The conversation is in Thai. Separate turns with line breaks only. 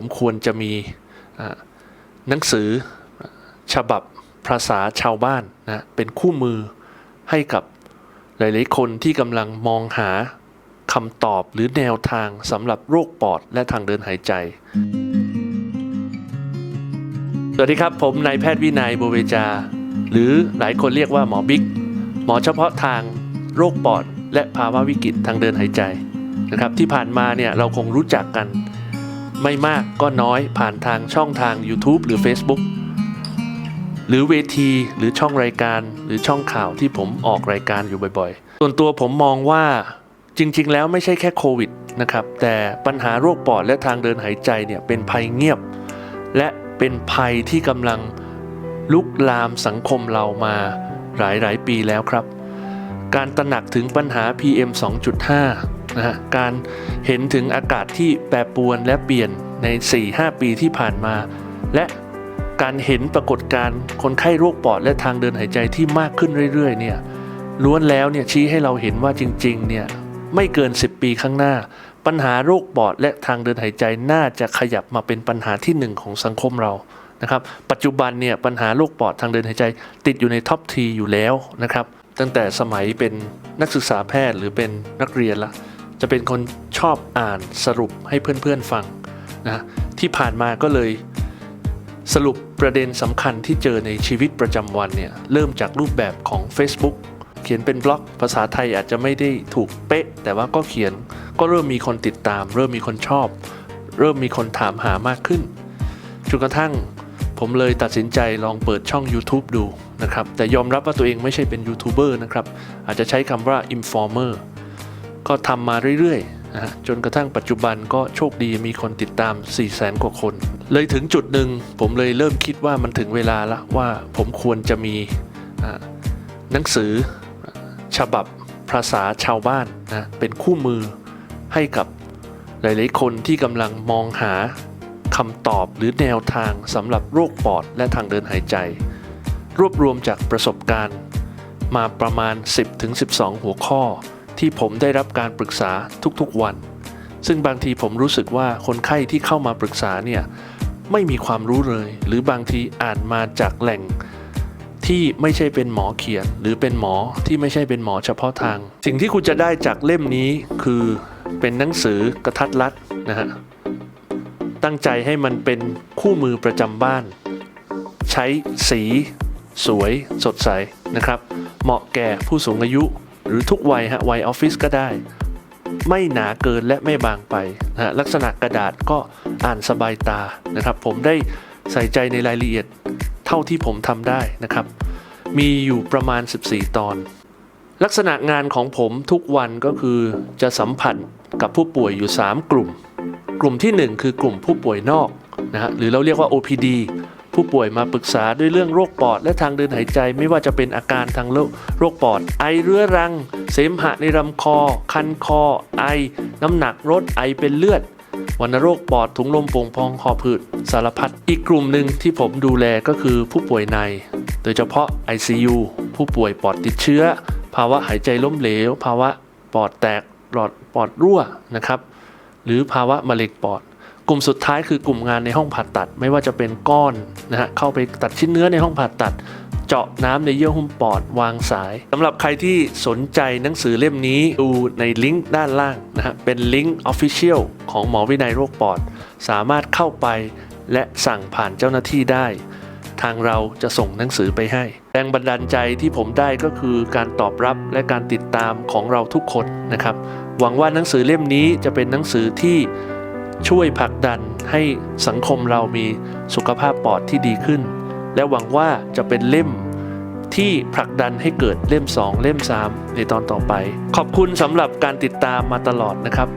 ผมควรจะมีหนังสือฉบับภาษาชาวบ้านนะเป็นคู่มือให้กับหลาย ๆ คนที่กำลังมองหาคำตอบหรือแนวทางสำหรับโรคปอดและทางเดินหายใจ สวัสดีครับ ผมนายแพทย์วินัยบเวจา หรือหลายคนเรียกว่าหมอบิ๊ก หมอเฉพาะทางโรคปอด และภาวะวิกฤตทางเดินหายใจนะครับที่ผ่านมาเนี่ยเราคงรู้จักกัน ไม่มากก็น้อยผ่านทางช่องทาง YouTube หรือ Facebook หรือเวทีหรือช่องรายการหรือช่องข่าวที่ผมออกรายการอยู่บ่อยๆ ส่วนตัวผมมองว่าจริง ๆ แล้วไม่ใช่แค่โควิดนะครับ แต่ปัญหาโรคปอดและทางเดินหายใจเนี่ยเป็นภัยเงียบ และเป็นภัยที่กำลังลุกลามสังคมเรามาหลาย ๆ ปีแล้วครับ การตระหนักถึงปัญหา PM 2.5 นะฮะการเห็นถึงอากาศที่แปรปรวนและเปลี่ยนใน 4-5 ปีที่ผ่านมา และการเห็นปรากฏการณ์คนไข้โรคปอดและทางเดินหายใจที่มากขึ้นเรื่อยๆเนี่ยล้วนแล้วเนี่ยชี้ให้เราเห็นว่าจริงๆเนี่ยไม่เกิน 10 ปีข้างหน้า ปัญหาโรคปอดและทางเดินหายใจน่าจะขยับมาเป็นปัญหาที่หนึ่งของสังคมเรานะครับปัจจุบันเนี่ยปัญหาโรคปอดทางเดินหายใจ ติดอยู่ในท็อปทีอยู่แล้วนะครับตั้งแต่สมัยเป็นนักศึกษาแพทย์หรือเป็นนักเรียนละ จะเป็นคนชอบอ่านสรุปให้เพื่อนๆฟังนะที่ผ่านมาก็เลยสรุปประเด็นสำคัญที่เจอในชีวิตประจำวันเนี่ยเริ่มจากรูปแบบของ Facebook เขียนเป็นบล็อกภาษาไทยอาจจะไม่ได้ถูกเป๊ะ แต่ว่าก็เขียนก็เริ่มมีคนติดตาม เริ่มมีคนชอบ เริ่มมีคนถามหามากขึ้นจนกระทั่งผมเลยตัดสินใจลองเปิดช่อง YouTube ดูนะครับแต่ยอมรับว่าตัวเองไม่ใช่เป็นยูทูบเบอร์นะครับอาจจะใช้คำว่า informer ก็ทำมาเรื่อยๆนะฮะจนกระทั่งปัจจุบันก็โชคดีมีคนติดตาม 4 0 0แสนกว่าคน เลยถึงจุดหนึ่งผมเลยเริ่มคิดว่ามันถึงเวลาละว่าผมควรจะมีหนังสือฉบับภาษาชาวบ้านนะเป็นคู่มือให้กับหลายๆคนที่กำลังมองหาคำตอบหรือแนวทางสำหรับโรคปอดและทางเดินหายใจ รวบรวมจากประสบการณ์มาประมาณ 10-12 หัวข้อ ที่ผมได้รับการปรึกษาทุกๆวัน ซึ่งบางทีผมรู้สึกว่าคนไข้ที่เข้ามาปรึกษาเนี่ยไม่มีความรู้เลย หรือบางทีอ่านมาจากแหล่งที่ไม่ใช่เป็นหมอเขียน หรือเป็นหมอที่ไม่ใช่เป็นหมอเฉพาะทาง สิ่งที่คุณจะได้จากเล่มนี้คือเป็นหนังสือกระทัดรัดนะฮะตั้งใจให้มันเป็นคู่มือประจำบ้าน ใช้สี สวยสดใสนะครับ เหมาะแก่ผู้สูงอายุ หรือทุกวัยฮะวัยออฟฟิศก็ได้ ไม่หนาเกินและไม่บางไปนะฮะลักษณะกระดาษก็อ่านสบายตานะครับ ผมได้ใส่ใจในรายละเอียดเท่าที่ผมทำได้นะครับ มีอยู่ประมาณ 14 ตอน ลักษณะงานของผมทุกวันก็คือจะสัมผัสกับผู้ป่วยอยู่ 3 กลุ่ม กลุ่มที่ 1 คือกลุ่มผู้ป่วยนอกนะฮะหรือเราเรียกว่า OPD ผู้ป่วยมาปรึกษาด้วยเรื่องโรคปอด และทางเดินหายใจไม่ว่าจะเป็นอาการทางโรคปอด ไอเรื้อรัง เสมหะในลำคอ คันคอ ไอ น้ำหนักลดไอเป็นเลือดวัณโรคปอดถุงลมโป่งพองหอบหืดสารพัดอีกกลุ่มหนึ่งที่ผมดูแลก็คือผู้ป่วยใน โดยเฉพาะ ICU ผู้ป่วยปอดติดเชื้อ ภาวะหายใจล้มเหลว ภาวะปอดแตกหลอดปอดรั่วนะครับ หรือภาวะมะเร็งปอด กลุ่มสุดท้ายคือกลุ่มงานในห้องผ่าตัด ไม่ว่าจะเป็นก้อนนะฮะเข้าไปตัดชิ้นเนื้อในห้องผ่าตัด เจาะน้ำในเยื่อหุ้มปอดวางสายสำหรับใครที่สนใจหนังสือเล่มนี้ดูในลิงก์ด้านล่างนะฮะเป็นลิงก์ Official ของหมอวินัยโรคปอด สามารถเข้าไปและสั่งผ่านเจ้าหน้าที่ได้ ทางเราจะส่งหนังสือไปให้ แรงบันดาลใจที่ผมได้ก็คือการตอบรับและการติดตามของเราทุกคนนะครับ หวังว่าหนังสือเล่มนี้จะเป็นหนังสือที่ ช่วยผลักดันให้สังคมเรามีสุขภาพปอดที่ดีขึ้น และหวังว่าจะเป็นเล่มที่ผลักดันให้เกิดเล่ม 2 เล่ม 3 ในตอนต่อไป ขอบคุณสำหรับการติดตามมาตลอดนะครับ